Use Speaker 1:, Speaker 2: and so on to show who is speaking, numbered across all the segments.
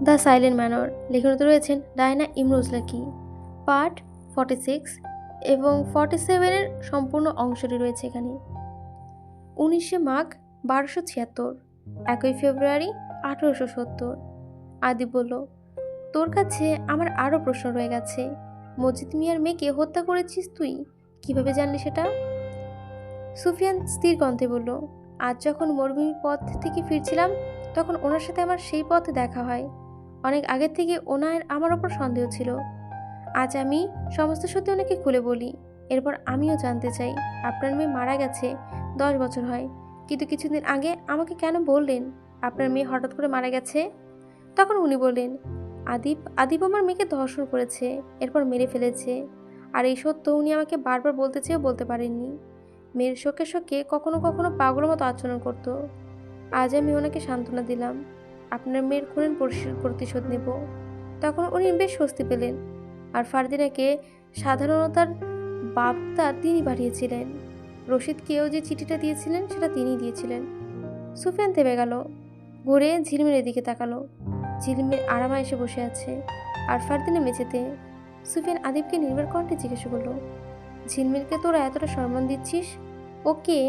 Speaker 1: The silent manor লেখনতে রয়েছেন Diana Imroz Lucky part forty six এবং ফর্টি সেভেনের সম্পূর্ণ অংশটি রয়েছে এখানে। উনিশে মাঘ বারোশো ছিয়াত্তর, একই ফেব্রুয়ারি আঠেরোশো সত্তর। আদি বলল তোর কাছে আমার আরও প্রশ্ন রয়ে গেছে। মজিদ মিয়ার মেয়েকে হত্যা করেছিস তুই? কীভাবে জানলি সেটা? সুফিয়ান স্থির কণ্ঠে বলল, আজ যখন মরুভূমির পথ থেকে ফিরছিলাম, তখন ওনার সাথে আমার সেই পথে দেখা হয়। অনেক আগের থেকে ওনার আমার ওপর সন্দেহ ছিল। আজ আমি সমস্ত সত্যি ওনাকে খুলে বলি। এরপর আমিও জানতে চাই, আপনার মেয়ে মারা গেছে, দশ বছর হয়। কিন্তু কিছুদিন আগে আমাকে কেন বললেন, আপনার মেয়ে হঠাৎ করে মারা গেছে? তখন উনি বললেন, আদিপ আদিপ আমার মেয়েকে ধর্ষণ করেছে, এরপর মেরে ফেলেছে। আর এই সত্য উনি আমাকে বারবার বলতে চেয়েও বলতে পারেননি। মেয়ের শোকে শোকে কখনো কখনো পাগলের মতো আচরণ করত। আজ আমি ওনাকে সান্ত্বনা দিলাম। আপনার মেয়ের খুনের প্রতিশোধ নেব। তখন উনি বেশ স্বস্তি পেলেন আর ফারদিনাকে সাধারণতার বার্তা তিনি পাঠিয়েছিলেন। রশিদকেও যে চিঠিটা দিয়েছিলেন, সেটা তিনিই দিয়েছিলেন। সুফিয়ান থেমে গেল, ঘুরে ঝিলমিলের দিকে তাকালো। ঝিলমিল আরামা এসে বসে আছে আর ফারদিনা মেঝেতে। সুফিয়ান আদিবকে নির্ভর কণ্ঠে জিজ্ঞেস করল, ঝিলমিলকে তোরা এতটা সম্মান দিচ্ছিস? ও কে?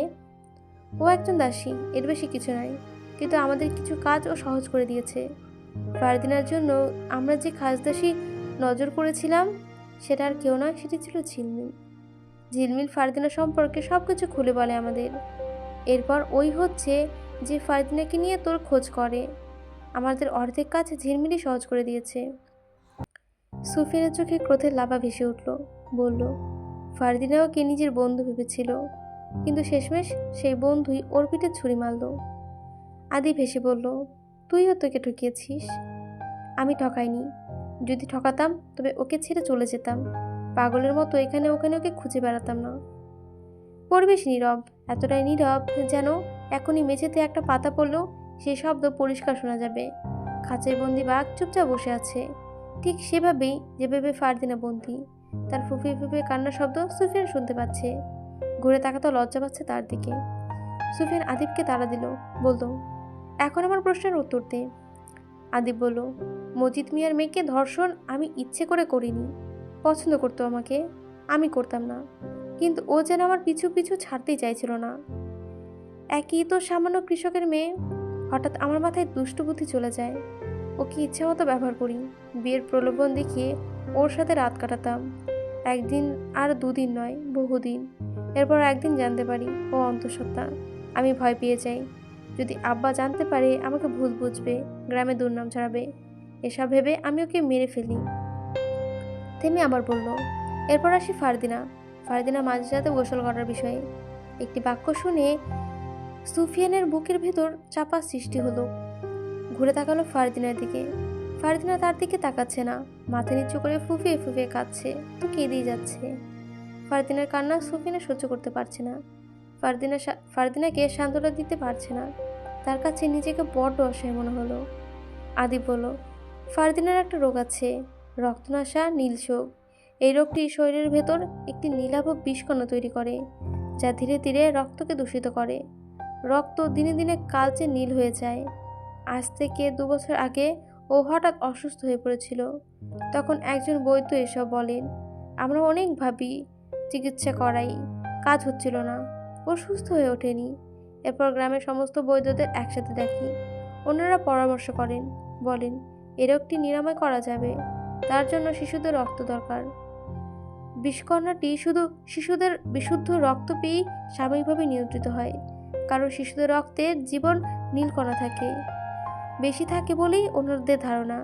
Speaker 1: ও একজন দাসী, এর বেশি কিছু নয় কিন্তু আমাদের কিছু কাজ ও সহজ করে দিয়েছে। ফারদিনার জন্য আমরা যে খাসদাসি নজর করেছিলাম, সেটা আর কেউ নয়, সেটি ছিল ঝিলমিল। ঝিলমিল ফারদিনা সম্পর্কে সব কিছু খুলে বলে আমাদের। এরপর ওই হচ্ছে যে ফারদিনাকে নিয়ে তোর খোঁজ করে। আমাদের অর্ধেক কাজ ঝিলমিলই সহজ করে দিয়েছে। সুফিয়ানের চোখে ক্রোধের লাভা ভেসে উঠল, বলল ফারদিনা ওকে নিজের বন্ধু ভেবেছিল? কিন্তু শেষমেশ সেই বন্ধুই ওর পিঠে ছুরি মারল। আদি ভেসে বলল, তুইও তোকে ঠকিয়েছিস? আমি ঠকাইনি। যদি ঠকাতাম, তবে ওকে ছেড়ে চলে যেতাম। পাগলের মতো এখানে ওখানে ওকে খুঁজে বেড়াতাম না। পরিবেশ নীরব, এতটাই নীরব যেন এখনই মেঝেতে একটা পাতা পড়লেও সেই শব্দ পরিষ্কার শোনা যাবে। খাঁচের বন্দি বাঘ চুপচাপ বসে আছে। ঠিক সেভাবেই যেভাবে ফারদিনা বন্দি, তার ফুফিয়ে ফুফিয়ে কান্নার শব্দ সুফিয়ান শুনতে পাচ্ছে। ঘুরে তাকাতে লজ্জা পাচ্ছে তার দিকে। সুফিয়ান আদিবকে তাড়া দিল, বলল এখন আমার প্রশ্নের উত্তর দে। আদিব বলল, মজিদ মিয়ার মেয়েকে ধর্ষণ আমি ইচ্ছে করে করিনি। পছন্দ করতো আমাকে, আমি করতাম না। কিন্তু ও যেন আমার পিছু পিছু ছাড়তেই চাইছিল না। একই তো সামান্য কৃষকের মেয়ে, হঠাৎ আমার মাথায় দুষ্ট বুদ্ধি চলে যায়। ওকে ইচ্ছে মতো ব্যবহার করি, বিয়ের প্রলোভন দেখিয়ে ওর সাথে রাত কাটাতাম। একদিন আর দুদিন নয়, বহুদিন। এরপর একদিন জানতে পারি ও অন্তঃসত্ত্বা। আমি ভয় পেয়ে যাই। যদি আব্বা জানতে পারে আমাকে ভুল বুঝবে, গ্রামে দুর্নাম ছড়াবে, এসব ভেবে আমি ওকে মেরে ফেলি। থেমে আবার বলল, এরপর আসি ফারদিনা। ফারদিনা মাঝে মাঝরাতে গোসল করার বিষয়ে। একটি বাক্য শুনে সুফিয়ানের বুকের ভেতর চাপা সৃষ্টি হলো। ঘুরে তাকালো ফারদিনার দিকে। ফারদিনা তার দিকে তাকাচ্ছে না। মাথা নিচু করে ফুফিয়ে ফুফিয়ে কাঁদছে। তো কেঁদেই যাচ্ছে। ফারদিনার কান্না সুফিয়ানা সহ্য করতে পারছে না। ফারদিনা ফারদিনাকে সান্ত্বনা দিতে পারছে না। তার কাছে নিজেকে বড্ড অসহায় মনে হলো। আদি বলল, ফারদিনার একটা রোগ আছে, রক্তনাশা, নীলশোক। এই রোগটি শরীরের ভেতর একটি নীলাভ বিষকণা তৈরি করে, যা ধীরে ধীরে রক্তকে দূষিত করে। রক্ত দিনে দিনে কালচে নীল হয়ে যায়। আজ থেকে দু বছর আগে ও হঠাৎ অসুস্থ হয়ে পড়েছিল। তখন একজন বৈদ্য এসব বলেন, আমরা অনেক ভাবি, চিকিৎসা করাই, কাজ হচ্ছিল না। ও সুস্থ হয়ে ওঠেনি। এরপর গ্রামের সমস্ত বৈদ্যদের একসাথে দেখি। অন্যরা পরামর্শ করেন, বলেন, এ রোগটি নিরাময় করা যাবে। তার জন্য শিশুদের রক্ত দরকার। বিষকন্যাটি শুধু শিশুদের বিশুদ্ধ রক্ত পেয়েই সাময়িকভাবে নিয়ন্ত্রিত হয়, কারণ শিশুদের রক্তে জীবন নীলকণা থাকে। বেশি থাকে বলেই অন্যদের ধারণা।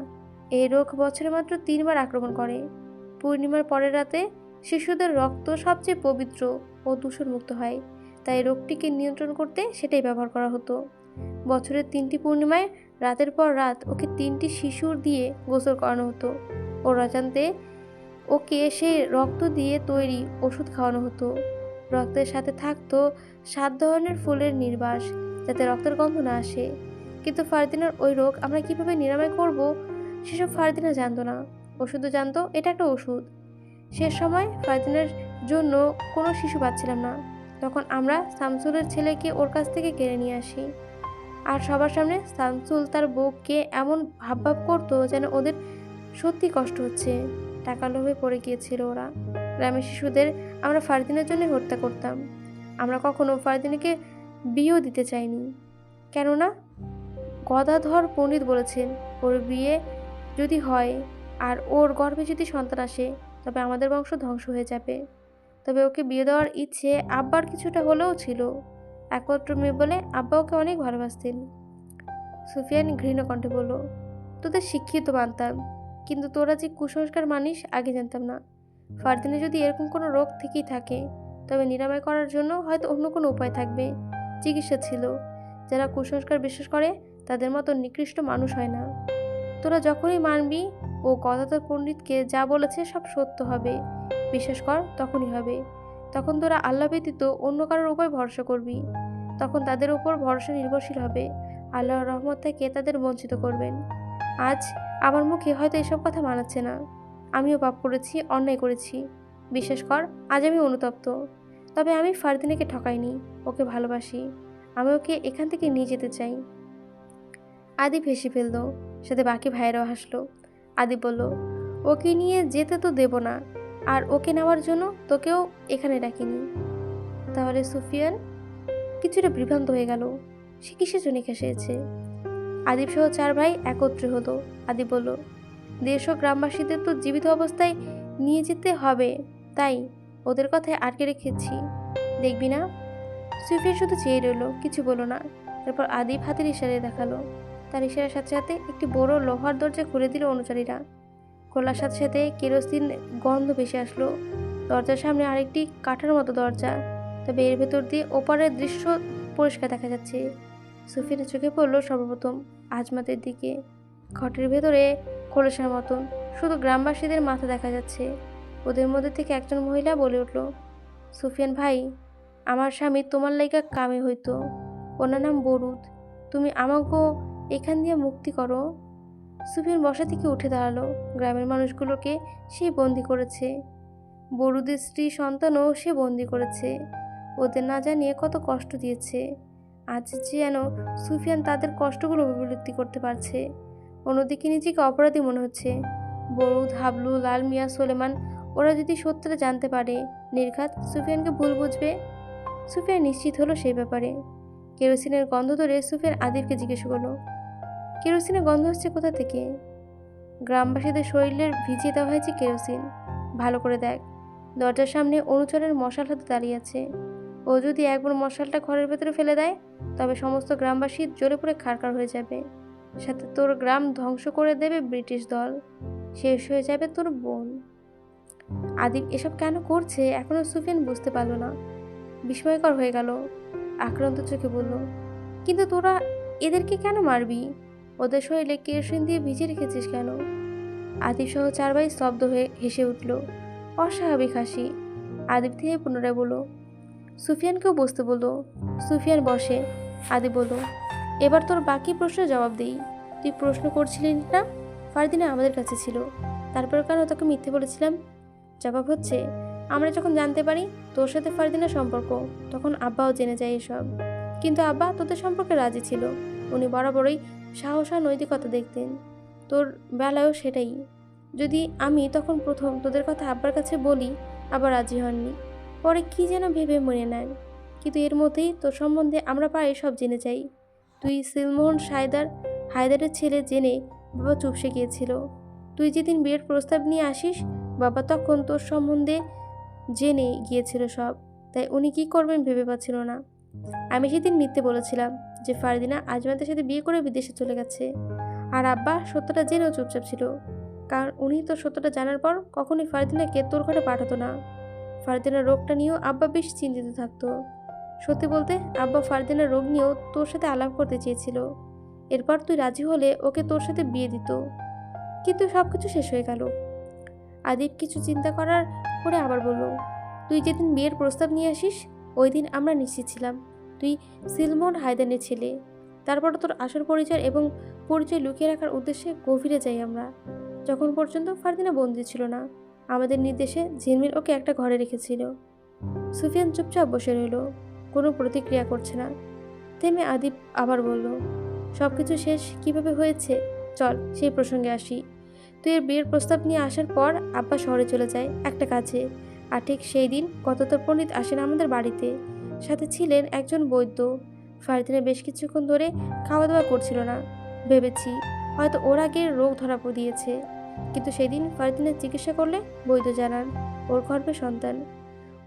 Speaker 1: এই রোগ বছরে মাত্র তিনবার আক্রমণ করে। পূর্ণিমার পরের রাতে শিশুদের রক্ত সবচেয়ে পবিত্র ও দূষণমুক্ত হয়। তাই রোগটিকে নিয়ন্ত্রণ করতে সেটাই ব্যবহার করা হতো। বছরের তিনটি পূর্ণিমায় রাতের পর রাত ওকে তিনটি শিশুর দিয়ে গোসল করানো হতো। ও রাজান্তে ওকে সেই রক্ত দিয়ে তৈরি ওষুধ খাওয়ানো হতো। রক্তের সাথে থাকতো সাত ধরনের ফুলের নির্বাস যাতে রক্তের গন্ধ না আসে। কিন্তু ফারদিনার ওই রোগ আমরা কীভাবে নিরাময় করব সেসব ফারদিনা জানতো না। ও শুধু জানতো, এটা একটা ওষুধ। শেষ সময় ফারদিনার জন্য কোনো শিশু পাচ্ছিলাম না। তখন আমরা শামসুলের ছেলেকে ওর কাছ থেকে কেড়ে নিয়ে আসি। আর সবার সামনে শামসুল তার বউকে এমন ভাব ভাব করতো যেন ওদের সত্যি কষ্ট হচ্ছে। টাকা লোভে পড়ে গিয়েছিল ওরা। গ্রামের শিশুদের আমরা ফারদিনের জন্য হত্যা করতাম। আমরা কখনো ফারদিনকে বিয়েও দিতে চাইনি। কেননা গদাধর পণ্ডিত বলেছেন, ওর বিয়ে যদি হয় আর ওর গর্ভে যদি সন্তান আসে, তবে আমাদের বংশ ধ্বংস হয়ে যাবে। তবে ওকে বিয়ে দেওয়ার ইচ্ছে আব্বার কিছুটা হলেও ছিল। একমাত্র মেয়ে বলে আব্বা ওকে অনেক ভালোবাসতেন। সুফিয়ান ঘৃণ কণ্ঠে বলল, তোদের শিক্ষিত মানতাম, কিন্তু তোরা যে কুসংস্কার মানিস আগে জানতাম না। ফারদিনে যদি এরকম কোনো রোগ থেকেই থাকে, তবে নিরাময় করার জন্য হয়তো অন্য কোনো উপায় থাকবে। চিকিৎসা ছিল। যারা কুসংস্কার বিশ্বাস করে, তাদের মতো নিকৃষ্ট মানুষ হয় না। তোরা যখনই মানবি ও গদাধর পণ্ডিতকে যা বলেছে সব সত্য হবে। বিশ্বাস কর, তখনই হবে। তখন তোরা আল্লাহ ব্যতীত অন্য কারোর উপর ভরসা করবি। তখন তাদের উপর ভরসা নির্ভরশীল হবে। আল্লাহর রহমত থেকে তাদের বঞ্চিত করবেন। আজ আমার মুখে হয়তো এসব কথা মানাচ্ছে না। আমিও পাপ করেছি, অন্যায় করেছি। বিশ্বাস কর, আজ আমি অনুতপ্ত। তবে আমি ফারদিনাকে ঠকাইনি, ওকে ভালোবাসি। আমি ওকে এখান থেকে নিয়ে যেতে চাই। আদি হেসে ফেলল। সাথে বাকি ভাইয়েরাও হাসলো। আদিপ বলল, ওকে নিয়ে যেতে তো দেব না, আর ওকে নেওয়ার জন্য তোকেও এখানে ডাকিনি। তাহলে সুফিয়ান কিছুটা বিভ্রান্ত হয়ে গেল। সে কিসের জন্য এসেছে? আদিপ সহ চার ভাই একত্রে হলো। আদি বলল, দেশ ও গ্রামবাসীদের তো জীবিত অবস্থায় নিয়ে যেতে হবে, তাই ওদের কথায় আটকে রেখেছি। দেখবি না? সুফিয়ান শুধু চেয়ে রইল, কিছু বলো না। তারপর আদিপ হাতের ইশারে দেখাল তার ইশারার সাথে সাথে একটি বড় লোহার দরজা খুলে দিল অনুচারীরা। খোলার সাথে সাথে কেরোসিন গন্ধ ভেসে আসলো। দরজার সামনে আরেকটি কাঠের মতো দরজা, তবে এর ভেতর দিয়ে ওপারের দৃশ্য পরিষ্কার দেখা যাচ্ছে। সুফিয়ানের চোখে পড়ল সর্বপ্রথম আজমাতের দিকে। ঘটের ভেতরে খোলসার মতন, শুধু গ্রামবাসীদের মাথা দেখা যাচ্ছে। ওদের মধ্যে থেকে একজন মহিলা বলে উঠল, সুফিয়ান ভাই, আমার স্বামী তোমার লাইগা কামে হইতো। ওনার নাম বরুদ। তুমি আমাকেও এখান দিয়ে মুক্তি করো। সুফিয়ান বসা থেকে উঠে দাঁড়াল। গ্রামের মানুষগুলোকে সে বন্দি করেছে। বড়ুদের স্ত্রী সন্তানও সে বন্দি করেছে। ওদের না জানিয়ে কত কষ্ট দিয়েছে। আজ যে যেন সুফিয়ান তাদের কষ্টগুলো উপলব্ধি করতে পারছে। অন্যদিকে নিজেকে অপরাধী মনে হচ্ছে। বরুদ হাবলু, লাল মিয়া, সোলেমান, ওরা যদি সত্যটা জানতে পারে, নির্ঘাত সুফিয়ানকে ভুল বুঝবে? সুফিয়ান নিশ্চিত হলো সেই ব্যাপারে। কেরোসিনের গন্ধ ধরে সুফিয়ান আদিবকে জিজ্ঞেস করল কেরোসিনের গন্ধ হচ্ছে কোথা থেকে? গ্রামবাসীদের শরীরের ভিজিয়ে দেওয়া হয়েছে কেরোসিন। ভালো করে দেখ। দরজার সামনে অনুচরের মশাল হাতে দাঁড়িয়ে আছে। ও যদি একবার মশালটা ঘরের ভেতরে ফেলে দেয়, তবে সমস্ত গ্রামবাসী জ্বলে পড়ে খারকার হয়ে যাবে। সাথে তোর গ্রাম ধ্বংস করে দেবে ব্রিটিশ দল। শেষ হয়ে যাবে তোর বোন। আদিব এসব কেন করছে? এখনও সুফিয়ান বুঝতে পারল না। বিস্ময়কর হয়ে গেল। আক্রান্ত চোখে বলল, কিন্তু তোরা এদেরকে কেন মারবি? ওদের শরীরে কেরোসিন দিয়ে ভিজে রেখেছিস কেন? আদিব সহ চার ভাই স্তব্ধ হয়ে হেসে উঠল, অস্বাভাবিক হাসি। আদিব থেকে পুনরায় বলল, সুফিয়ানকেও বসতে বলল। সুফিয়ান বসে। আদি বলল, এবার তোর বাকি প্রশ্নের জবাব দিই। তুই প্রশ্ন করছিলি না? ফারদিনা আমাদের কাছে ছিল। তারপর কেন তোকে মিথ্যে বলেছিলাম? জবাব হচ্ছে, আমরা যখন জানতে পারি তোর সাথে ফারদিনার সম্পর্ক, তখন আব্বাও জেনে যায় এসব। কিন্তু আব্বা তোদের সম্পর্কে রাজি ছিল। উনি বরাবরই সাহস আর নৈতিকতা দেখতেন। তোর বেলায়ও সেটাই। যদি আমি তখন প্রথম তোদের কথা আব্বার কাছে বলি, আবার রাজি হননি। পরে কি যেন ভেবে মনে নেন। কিন্তু এর মধ্যেই তোর সম্বন্ধে আমরা প্রায় সব জেনে যাই। তুই সিলমোহন সায়দার, হায়দারের ছেলে জেনে বাবা চুপসে গিয়েছিল। তুই যেদিন বিয়ের প্রস্তাব নিয়ে আসিস, বাবা তখন তোর সম্বন্ধে জেনে গিয়েছিল সব। তাই উনি কি করবেন ভেবে পাচ্ছিল না। আমি সেদিন মিথ্যে বলেছিলাম। যে ফারদিনা আজমাদের সাথে বিয়ে করে বিদেশে চলে গেছে। আর আব্বা সত্যটা জেনেও চুপচাপ ছিল। কারণ উনি তো সত্যটা জানার পর কখনোই ফারদিনাকে তোর ঘরে পাঠাতো না। ফারদিনার রোগটা নিয়েও আব্বা বেশ চিন্তিত থাকতো। সত্যি বলতে, আব্বা ফারদিনার রোগ নিয়েও তোর সাথে আলাপ করতে চেয়েছিল। এরপর তুই রাজি হলে ওকে তোর সাথে বিয়ে দিত। কিন্তু সব কিছু শেষ হয়ে গেল। আদিব কিছু চিন্তা করার পরে আবার বলল, তুই যেদিন বিয়ের প্রস্তাব নিয়ে আসিস ওই দিন আমরা নিশ্চিত ছিলাম। তুই সিলমন হায়দানের ছেলে। তারপর তোর আসল পরিচয় এবং পরিচয় লুকিয়ে রাখার উদ্দেশ্যে গভীরে যাই আমরা। যখন পর্যন্ত ফারদিনা বন্দি ছিল না, আমাদের নির্দেশে ঝিলমিল ওকে একটা ঘরে রেখেছিল। সুফিয়ান চুপচাপ বসে রইল, কোনো প্রতিক্রিয়া করছে না। থেমে আদিপ আবার বলল সব কিছু শেষ কীভাবে হয়েছে? চল, সেই প্রসঙ্গে আসি। তুই এর বিয়ের প্রস্তাব নিয়ে আসার পর আব্বা শহরে চলে যায়, একটা কাজে। আর ঠিক সেই দিন কত তোর পণ্ডিত আসেন আমাদের বাড়িতে। সাথে ছিলেন একজন বৈদ্য। ফারদিনে বেশ কিছুক্ষণ ধরে খাওয়া দাওয়া করছিল না। ভেবেছি হয়তো ওর আগে রোগ ধরা দিয়েছে কিন্তু সেদিন ফারদিনের চিকিৎসা করলে বৈধ জানান, ওর গর্ভে সন্তান।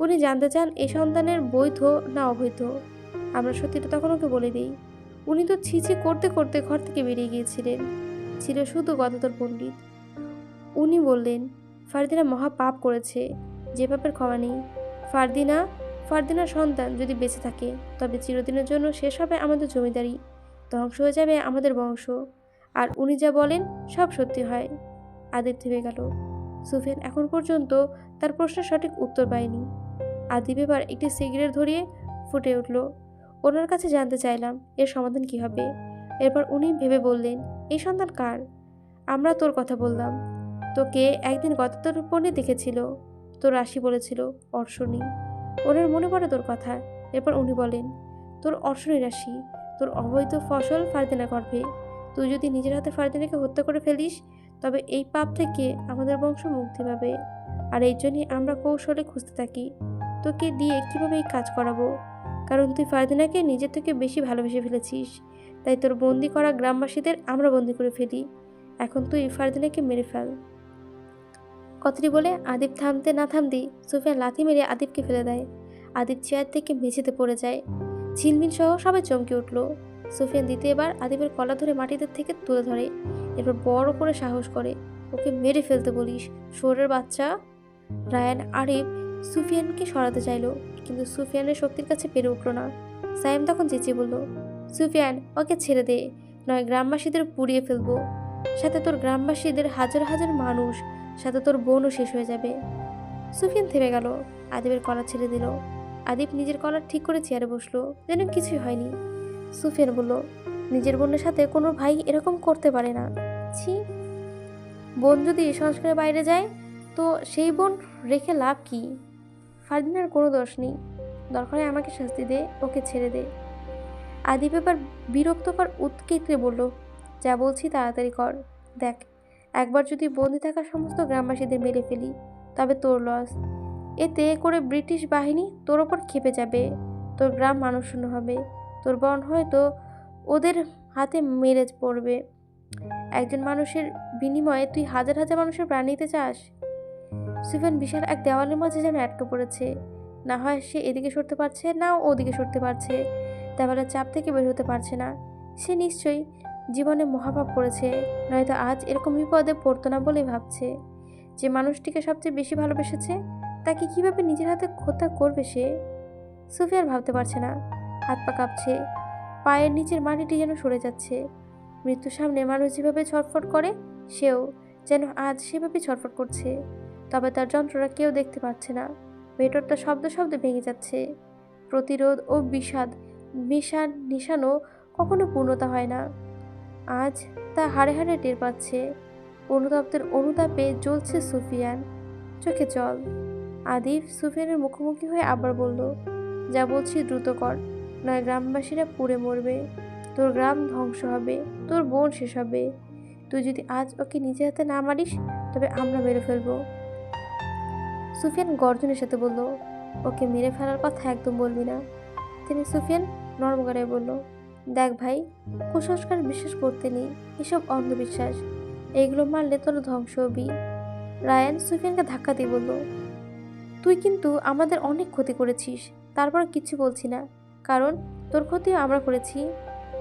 Speaker 1: উনি জানতে চান এই সন্তানের বৈধ না অবৈধ। আমরা সত্যিটা তখন ওকে বলে দিই। উনি তো ছিছি করতে করতে ঘর থেকে বেরিয়ে গিয়েছিলেন। ছিল শুধু গততর পণ্ডিত। উনি বললেন ফারদিনা মহা পাপ করেছে। যে পাপের ক্ষমা নেই। ফারদিনা ফারদিনার সন্তান যদি বেঁচে থাকে, তবে চিরদিনের জন্য শেষ হবে আমাদের জমিদারি, ধ্বংস হয়ে যাবে আমাদের বংশ। আর উনি যা বলেন, সব সত্যি হয়। আদিব থেমে গেল। সুফিয়ান এখন পর্যন্ত তার প্রশ্নের সঠিক উত্তর পায়নি। আদিব এবার একটি সিগারেট ধরিয়ে ফুটে উঠল। ওনার কাছে জানতে চাইলাম, এর সমাধান কি হবে? এরপর উনি ভেবে বললেন, এই সন্তান কার? আমরা তোর কথা বললাম। তোকে একদিন গততর পণে দেখেছিল। তোর রাশি বলেছিল, অর্শনী। ওনার মনে পড়ে তোর কথা। এরপর উনি বলেন, তোর অর্শনী রাশি, তোর অবৈধ ফসল ফারদিনা গর্ভে। তুই যদি নিজের হাতে ফারদিনাকে হত্যা করে ফেলিস, তবে এই পাপ থেকে আমাদের বংশ মুক্তি পাবে। আর এই জন্যই আমরা কৌশলে খুঁজতে থাকি। তোকে দিয়ে কীভাবে এই কাজ করাবো? কারণ তুই ফারদিনাকে নিজের থেকে বেশি ভালোবেসে ফেলেছিস। তাই তোর বন্দি করা গ্রামবাসীদের আমরা বন্দি করে ফেলি। এখন তুই ফারদিনাকে মেরে ফেল। কথাটি বলে আদিব থামতে না থামতেই সুফিয়ান লাথি মেরে আদিবকে ফেলে দেয়। আদিব চেয়ার থেকে মেঝেতে পড়ে যায়। ঝিলমিল সহ সবাই চমকে উঠল। সুফিয়ান দ্বিতীয়বার আদিবের কলা ধরে মাটিতে থেকে তুলে ধরে, এরপর বড় করে সাহস করে, ওকে মেরে ফেলতে বলিস, শোরের বাচ্চা? রায়ান আরিফ সুফিয়ানকে সরাতে চাইলো, কিন্তু সুফিয়ানের শক্তির কাছে পেরে উঠল না। সাইম তখন চেঁচিয়ে বলল, সুফিয়ান, ওকে ছেড়ে দে, নয় গ্রামবাসীদের পুড়িয়ে ফেলব। সাথে তোর গ্রামবাসীদের হাজার হাজার মানুষ সাথে তোর বোনও শেষ হয়ে যাবে। সুফিয়ান থেমে গেল, আদিবের কলা ছেড়ে দিল। আদিব নিজের কলার ঠিক করে চেয়ারে বসল, যেন কিছুই হয়নি। সুফিয়ান বলল, নিজের বোনের সাথে কোনো ভাই এরকম করতে পারে না। ছি। বোন যদি সংস্কারের বাইরে যায়, তো সেই বোন রেখে লাভ কি? ফারদিনার কোনো দোষ নেই। দরকারে আমাকে শাস্তি দে, ওকে ছেড়ে দে। আদিব এবার বিরক্তকর উৎকেতরে বলল, যা বলছি তাড়াতাড়ি কর। দেখ একবার যদি বন্দি থাকা সমস্ত গ্রামবাসীদের মেরে ফেলি, তবে তোর লস এতে করে ব্রিটিশ বাহিনী তোর ওপর খেপে যাবে, তোর গ্রাম মানুষ শূন্য হবে, তোর বন হয়তো ওদের হাতে মেরে পড়বে। একজন মানুষের বিনিময়ে তুই হাজার হাজার মানুষের প্রাণ নিতে চাস? সুফিয়ান বিশাল এক দেওয়ালের মাঝে যেন আটকে পড়েছে। না হয় সে এদিকে সরতে পারছে, না ওদিকে সরতে পারছে। দেওয়ালের চাপ থেকে বের হতে পারছে না। সে নিশ্চয়ই জীবনে মহাপাপ করেছে, নয়তো আজ এরকম বিপদে পড়তো না বলেই ভাবছে। যে মানুষটিকে সবচেয়ে বেশি ভালোবেসেছে, তাকে কীভাবে নিজের হাতে হত্যা করবে সে? সুফিয়ার ভাবতে পারছে না। হাত পা কাঁপছে। পায়ের নিচের মাটিটি যেন সরে যাচ্ছে। মৃত্যুর সামনে মানুষ যেভাবে ছটফট করে, সেও যেন আজ সেভাবে ছটফট করছে। তবে তার যন্ত্রণা কেউ দেখতে পাচ্ছে না। ভেতরটা শব্দ শব্দে ভেঙে যাচ্ছে। প্রতিরোধ ও বিষাদ মিশান নিশানও কখনো পূর্ণতা হয় না। আজ তা হাড়ে হাড়ে টের পাচ্ছে। অনুতাপদের অনুতাপে জ্বলছে সুফিয়ান। চোখে জল। আদিফ সুফিয়ানের মুখোমুখি হয়ে আবার বলল, যা বলছি দ্রুত কর, নয় গ্রামবাসীরা পুড়ে মরবে। তোর গ্রাম ধ্বংস হবে, তোর বোন শেষ হবে। তুই যদি আজ ওকে নিজে হাতে না মারিস, তবে আমরা মেরে ফেলব। সুফিয়ান গর্জনের সাথে বলল, ওকে মেরে ফেলার কথা একদম বলবি না। তিনি সুফিয়ান নরম বলল দেখ ভাই, কুসংস্কার বিশ্বাস করতে নেই, এসব অন্ধবিশ্বাস। এগুলো মারলে তোর ধ্বংস হবি। রায়ান সুফিয়ানকে ধাক্কা দিয়ে বলল, তুই কিন্তু আমাদের অনেক ক্ষতি করেছিস, তারপর কিছু বলছি না। কারণ তোর ক্ষতিও আমরা করেছি।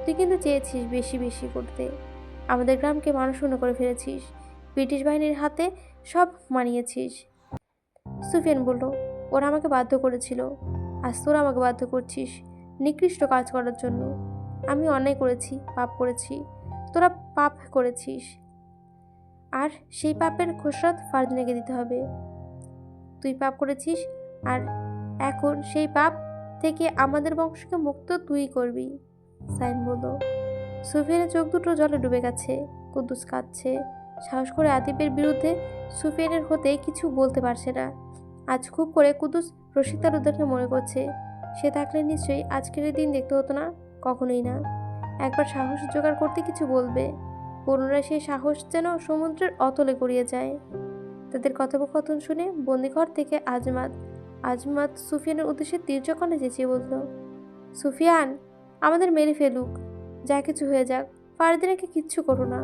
Speaker 1: তুই কিন্তু চেয়েছিস বেশি বেশি করতে। আমাদের গ্রামকে মানুষ মানুষশূন্য করে ফেলেছিস। ব্রিটিশ বাহিনীর হাতে সব মানিয়েছিস। সুফিয়ান বলল, ওরা আমাকে বাধ্য করেছিল। আজ তোরা আমাকে বাধ্য করছিস নিকৃষ্ট কাজ করার জন্য। আমি অন্যায় করেছি, পাপ করেছি। তোরা পাপ করেছিস। আর সেই পাপের খসরাত ফারদিনাকে দিতে হবে। তুই পাপ করেছিস, আর এখন সেই পাপ থেকে আমাদের বংশকে মুক্ত তুই করবি, সাইন বলল। সুফিয়ানের চোখ দুটো জলে ডুবে গেছে, কুদ্দুস কাঁদছে। সাহস করে আদিবের বিরুদ্ধে সুফিয়ানের হতে কিছু বলতে পারছে না। আজ খুব করে কুদ্দুস রশিদ তার উদ্দেশ্যে মনে করছে। সে থাকলে নিশ্চয়ই আজকের দিন দেখতে হতো না। কখনোই না। একবার সাহস জোগাড় করতে কিছু বলবে। পুনরায় সেই সাহস যেন সমুদ্রের অতলে গড়িয়ে যায়। তাদের কথোপকথন শুনে বন্দিঘর থেকে আজমাত আজমাত সুফিয়ানের উদ্দেশ্যে তীর্যকণে চেঁচিয়ে বলল, সুফিয়ান, আমাদের মেরে ফেলুক। যা কিছু হয়ে যাক ফারদিনাকে কিচ্ছু করো না।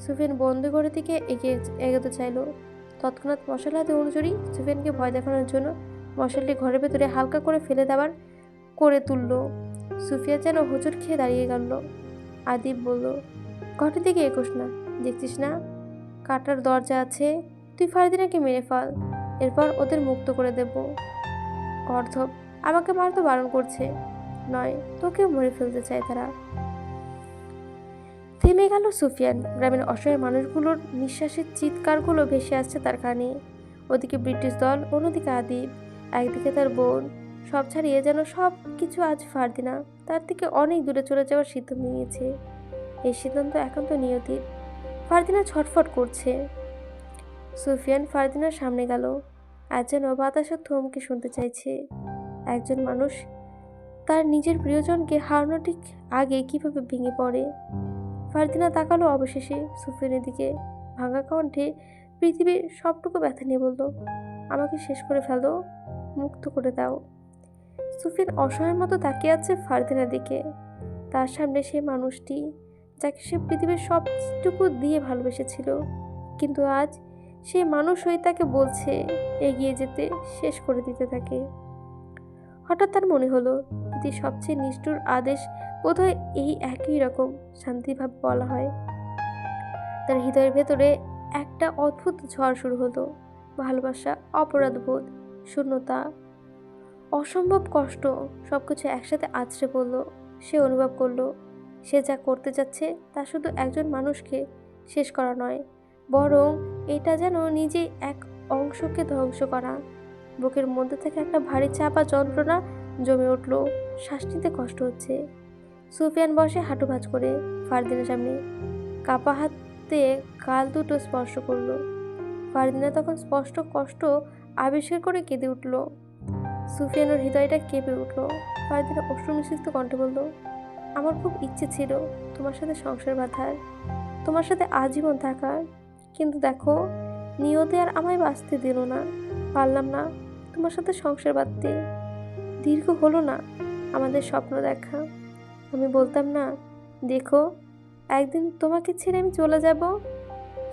Speaker 1: সুফিয়ান বন্দি ঘরের দিকে এগিয়ে এগোতে চাইলো। তৎক্ষণাৎ মশাল হাতে অনুচরী সুফিয়ানকে ভয় দেখানোর জন্য মশালটি ঘরের ভেতরে হালকা করে ফেলে দেওয়ার, করে তুলল। সুফিয়া যেন হোঁচট খেয়ে দাঁড়িয়ে গেল। আদিব বলল, ঘরের দিকে একুশ না, দেখছিস না? কাটার দরজা আছে, তুই ফারদিনাকে মেরে ফেল, এরপর ওদের মুক্ত করে দেব। অর্ধব আমাকে মারতে বারণ করছে, নয়, তোকেও মরে ফেলতে চায় তারা। থেমে গেল সুফিয়ান, গ্রামের অসহায় মানুষগুলোর নিঃশ্বাসের চিৎকারগুলো ভেসে আসছে তার কানে। ওদিকে ব্রিটিশ দল, অন্যদিকে আদিব, একদিকে তার বোন, সব ছাড়িয়ে যেন সব কিছু আজ ফারদিনা। তার থেকে অনেক দূরে চলে যাওয়ার সিদ্ধান্ত নিয়েছে। এই সিদ্ধান্ত একান্ত নিয়তির। ফারদিনা ছটফট করছে। সুফিয়ান ফারদিনার সামনে গেল। আর যেন বাতাসের থমকে শুনতে চাইছে। একজন মানুষ তার নিজের প্রিয়জনকে হারানো ঠিক আগে কীভাবে ভেঙে পড়ে? ফারদিনা তাকালো অবশেষে সুফিয়ানের দিকে। ভাঙা কণ্ঠে পৃথিবীর সবটুকু ব্যথা নিয়ে বলল, আমাকে শেষ করে ফেলো, মুক্ত করে দাও। সুফিয়ান অসহায়ের মতো তাকিয়ে আছে ফারদিনার দিকে। তার সামনে সেই মানুষটি, যাকে সে পৃথিবীর সবটুকু দিয়ে ভালোবেসেছিল, কিন্তু আজ সে মানুষ হয়ে তাকে বলছে, এগিয়ে যেতে, শেষ করে দিতে থাকে হঠাৎ তার মনে হলো যে সবচেয়ে নিষ্ঠুর আদেশ বোধহয় এই একই রকম শান্তিভাব বলা হয়। তার হৃদয়ের ভেতরে একটা অদ্ভুত ঝড় শুরু হলো। ভালোবাসা, অপরাধবোধ, শূন্যতা অসম্ভব কষ্ট। সব কিছু একসাথে আছড়ে পড়ল। সে অনুভব করল, সে যা করতে যাচ্ছে তা শুধু একজন মানুষকে শেষ করা নয়, বরং এটা যেন নিজেই এক অংশকে ধ্বংস করা। বুকের মধ্যে থেকে একটা ভারী চাপা যন্ত্রণা জমে উঠল। শ্বাস নিতে কষ্ট হচ্ছে। সুফিয়ান বসে হাঁটু ভাঁজ করে ফারদিনের সামনে। কাপা হাতে গাল দুটো স্পর্শ করল। ফারদিনা তখন স্পষ্ট কষ্ট আবিষ্কার করে কেঁদে উঠল। সুফিয়ানোর হৃদয়টা কেঁপে উঠল। ফারদিনা অশ্রুমিশ্রিত কণ্ঠে বলল, আমার খুব ইচ্ছে ছিল তোমার সাথে সংসার বাঁধার, তোমার সাথে আজীবন থাকার। কিন্তু দেখো, নিয়তে আর আমায় বাঁচতে দিল না। পারলাম না তোমার সাথে সংসার বাঁধতে। দীর্ঘ হলো না আমাদের স্বপ্ন দেখা। আমি বলতাম, না, দেখো, একদিন তোমাকে ছেড়ে আমি চলে যাব।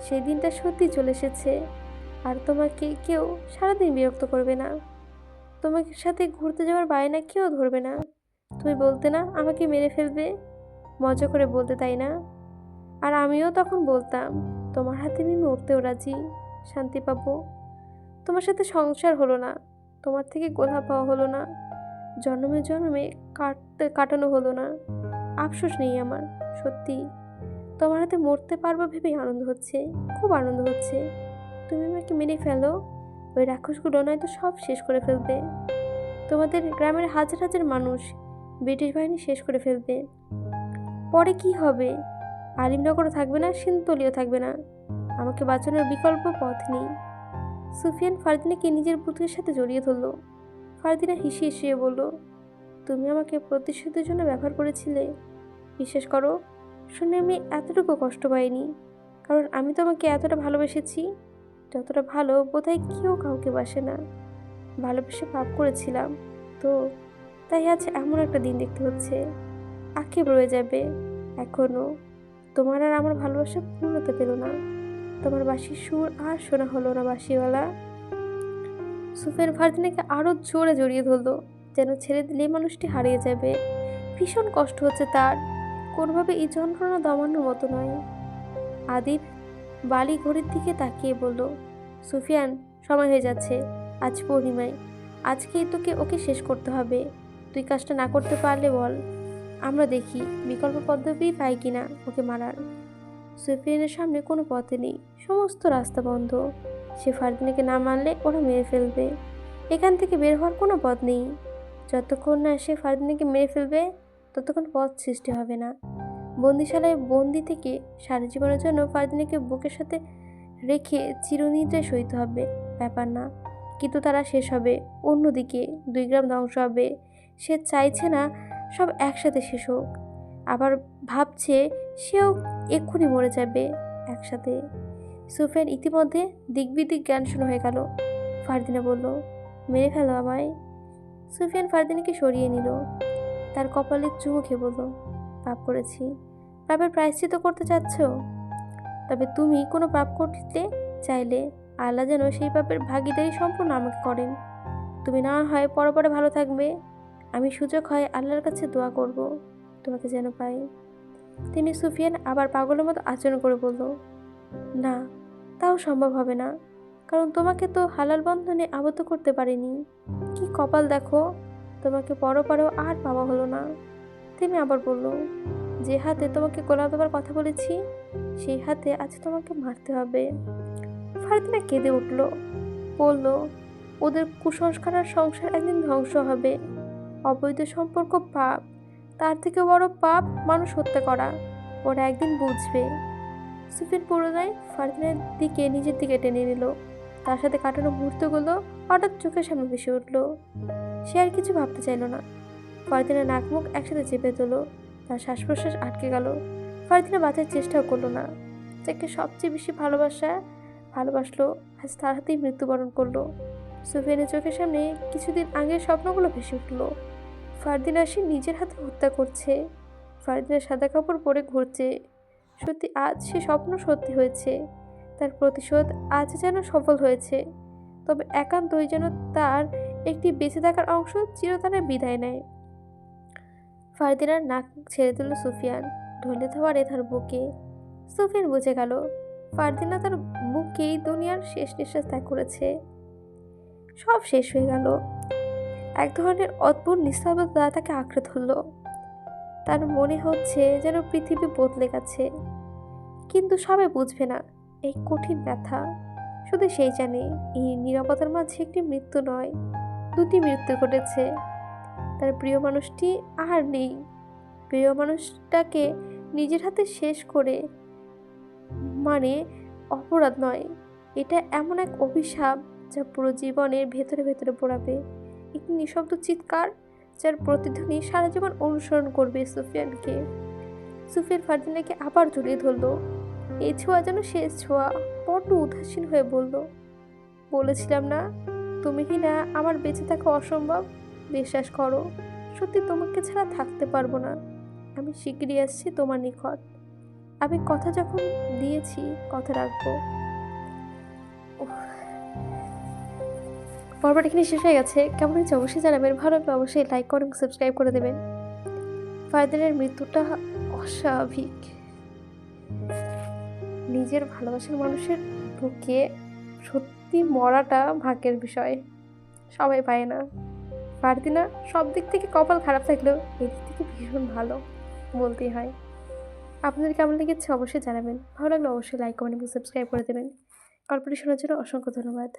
Speaker 1: সেই দিনটা সত্যি চলে এসেছে। আর তোমাকে কেউ সারাদিন বিরক্ত করবে না। তোমার সাথে ঘুরতে যাওয়ার বায়না কেউ ধরবে না। তুমি বলতে না, আমাকে মেরে ফেলবে। মজা করে বলতে তাই না? আর আমিও তখন বলতাম, তোমার হাতে আমি মরতেও রাজি, শান্তি পাবো। তোমার সাথে সংসার হলো না, তোমার থেকে গোলা পাওয়া হলো না। জন্মে জন্মে কাটতে, কাটানো হলো না। আফসোস নেই আমার, সত্যি। তোমার হাতে মরতে পারব ভেবেই আনন্দ হচ্ছে, খুব আনন্দ হচ্ছে। তুমি আমাকে মেরে ফেলো ওই রাক্ষসগুলো নয়তো সব শেষ করে ফেলবে। তোমাদের গ্রামের হাজার হাজার মানুষ ব্রিটিশ বাহিনী শেষ করে ফেলবে। পরে কি হবে? আলিমনগরও থাকবে না সিন্তলিও থাকবে না। আমাকে বাঁচানোর বিকল্প পথ নেই। সুফিয়ান ফারদিনাকে নিজের পুত্রের সাথে জড়িয়ে ধরল। ফারদিনা হিসিয়ে হিসিয়ে বলল, তুমি আমাকে প্রতিশোধের জন্য ব্যবহার করেছিলে। বিশ্বাস করো, শুনে আমি এতটুকু কষ্ট পাইনি। কারণ আমি তোমাকে এতটা ভালোবেসেছি। যতটা ভালো বোধহয় কেউ কাউকে বাসে না। ভালোবেসে পাপ করেছিলাম। তো তাই আজ এমন একটা দিন দেখতে হচ্ছে। আক্ষেপ রয়ে যাবে এখনও তোমার আর আমার ভালোবাসা পূর্ণতা পেল না। তোমার বাসির সুর আর শোনা হলো না বাসিওয়ালা সুফের ফারদিনাকে আরও জোরে জড়িয়ে ধরলো, যেন ছেড়ে দিলেই মানুষটি হারিয়ে যাবে। ভীষণ কষ্ট হচ্ছে তার। কোনোভাবে এই যন্ত্রণা দমানোর মতো নয়। আদিব বালি ঘড়ির দিকে তাকিয়ে বলল, সুফিয়ান, সময় হয়ে যাচ্ছে। আজ পূর্ণিমায়। আজকেই তোকে ওকে শেষ করতে হবে। তুই কাজটা না করতে পারলে বল। আমরা দেখি, বিকল্প পদ্ধতি পাই কিনা ওকে মারার। সুফিয়ানের সামনে কোনো পথে নেই। সমস্ত রাস্তা বন্ধ। সে ফারদিনাকে না মারলে ওরা মেরে ফেলবে। এখান থেকে বের হওয়ার কোনো পথ নেই। যতক্ষণ না সে ফারদিনাকে মেরে ফেলবে, ততক্ষণ পথ সৃষ্টি হবে না। বন্দিশালায় বন্দি থেকে সারা জীবনের জন্য ফারদিনাকে বুকের সাথে রেখে চিরনিদ্রায় সইতে হবে, ব্যাপার না। কিন্তু তারা শেষ হবে, অন্যদিকে দুই গ্রাম ধ্বংস হবে। সে চাইছে না, সব একসাথে শেষ হোক। আবার ভাবছে, সেও এক্ষুনি মরে যাবে একসাথে। সুফিয়ান ইতিমধ্যে দিকবিদিক জ্ঞান শুরু হয়ে গেল। ফারদিনা বলল, মেরে ফেলো আমায়। সুফিয়ান ফারদিনাকে সরিয়ে নিল। তার কপালে চুমু খেয়ে বলল পাপ করেছি। পাপের প্রায়শ্চিত করতে চাচ্ছ? তবে তুমি কোনো পাপ করতে চাইলে আল্লাহ যেন সেই পাপের ভাগিদারি সম্পূর্ণ আমাকে করেন। তুমি না হয় পরে পরে ভালো থাকবে। আমি সুযোগ হয় আল্লাহর কাছে দোয়া করব, তোমাকে যেন পাই। তিনি সুফিয়ান আবার পাগলের মতো আচরণ করে বলল, না, তাও সম্ভব হবে না। কারণ তোমাকে তো হালাল বন্ধনে আবদ্ধ করতে পারিনি। কি কপাল দেখো, তোমাকে পরপরেও আর পাওয়া হলো না। তিনি আবার বলল, যে হাতে তোমাকে গোলাপ দেওয়ার কথা বলেছি, সেই হাতে আজ তোমাকে মারতে হবে। ফারদিনা কেঁদে উঠল, বলল, ওদের কুসংস্কার আর সংসার একদিন ধ্বংস হবে। অবৈধ সম্পর্ক পাপ, তার থেকে বড় পাপ মানুষ হত্যা করা। ওরা একদিন বুঝবে। সুফিন পুরোনায় ফারদিনের দিকে নিজের দিকে টেনে নিল। তার সাথে কাটানো মুহূর্তগুলো হঠাৎ চোখের সামনে ভেসে উঠল। সে আর কিছু ভাবতে চাইল না। ফারদিনের নাক মুখ একসাথে চেপে তোলো তার শ্বাস প্রশ্বাস আটকে গেল। ফারদিনা বাঁচার চেষ্টাও করল না। যাকে সবচেয়ে বেশি ভালোবাসা, ভালোবাসলো, আজ তার হাতেই মৃত্যুবরণ করল। সুফিয়ানের চোখের সামনে কিছুদিন আগের স্বপ্নগুলো ভেসে উঠল। ফারদিনা সে নিজের হাতে হত্যা করছে। ফারদিনা সাদা কাপড় পরে ঘুরছে। সত্যি আজ সে স্বপ্ন সত্যি হয়েছে। তার প্রতিশোধ আজ যেন সফল হয়েছে। তবে একান্তই যেন তার একটি বেঁচে থাকার অংশ চিরতরে বিদায় নেয়। ফারদিনার নাক ছেড়ে দিল সুফিয়ান। ঢলে ধরে তার বুকে। সুফিয়ান বুঝে গেল, ফারদিনা তার বুকেই দুনিয়ার শেষ নিঃশ্বাস ত্যাগ করেছে। সব শেষ হয়ে গেল। এক ধরনের অদ্ভুত নিস্তব্ধতা তাকে আঁকড়ে ধরল। তার মনে হচ্ছে যেন পৃথিবী বদলে গেছে। কিন্তু সবাই বুঝবে না, এই কঠিন ব্যথা। শুধু সেই জানে, এই নিরাপত্তার মাঝে একটি মৃত্যু নয়, দুটি মৃত্যু ঘটেছে। তার প্রিয় মানুষটি আর নেই। প্রিয় মানুষটাকে নিজের হাতে শেষ করে মানে অপরাধ নয়। এটা এমন এক অভিশাপ যা পুরো জীবনের ভেতরে ভেতরে পড়াবে। একটি নিঃশব্দ চিৎকার যার প্রতিধ্বনি সারা জীবন অনুসরণ করবে সুফিয়ানকে। সুফিয়ান ফারদিনাকে আবার জড়িয়ে ধরলো। এই ছোঁয়া যেন শেষ ছোঁয়া, বড্ড উদাসীন হয়ে বলল, বলেছিলাম না, তুমি কি না আমার বেঁচে থাকা অসম্ভব? বিশ্বাস করো, সত্যি তোমাকে ছাড়া থাকতে পারব না। আমি শিগগিরই আসছি তোমার নিকট। আমি কথা যখন দিয়েছি, কথা রাখব। পর্বটা এখানে শেষ হয়ে গেছে। কেমন হয়েছে অবশ্যই জানাবেন। ভালো লাগলে অবশ্যই লাইক করুন সাবস্ক্রাইব করে দেবেন। ফায়দিনের মৃত্যুটা অস্বাভাবিক। নিজের ভালোবাসার মানুষের বুকে সত্যি মরাটা ভাগ্যের বিষয়। সবাই পায় না। ফারদিনা সব দিক থেকে কপাল খারাপ থাকলেও এদিক থেকে ভীষণ ভালো, বলতেই হয়। আপনাদের কেমন লেগেছে অবশ্যই জানাবেন। ভালো লাগলে অবশ্যই লাইক কমেন্ট এবং সাবস্ক্রাইব করে দেবেন। গল্পটি শোনার জন্য অসংখ্য ধন্যবাদ।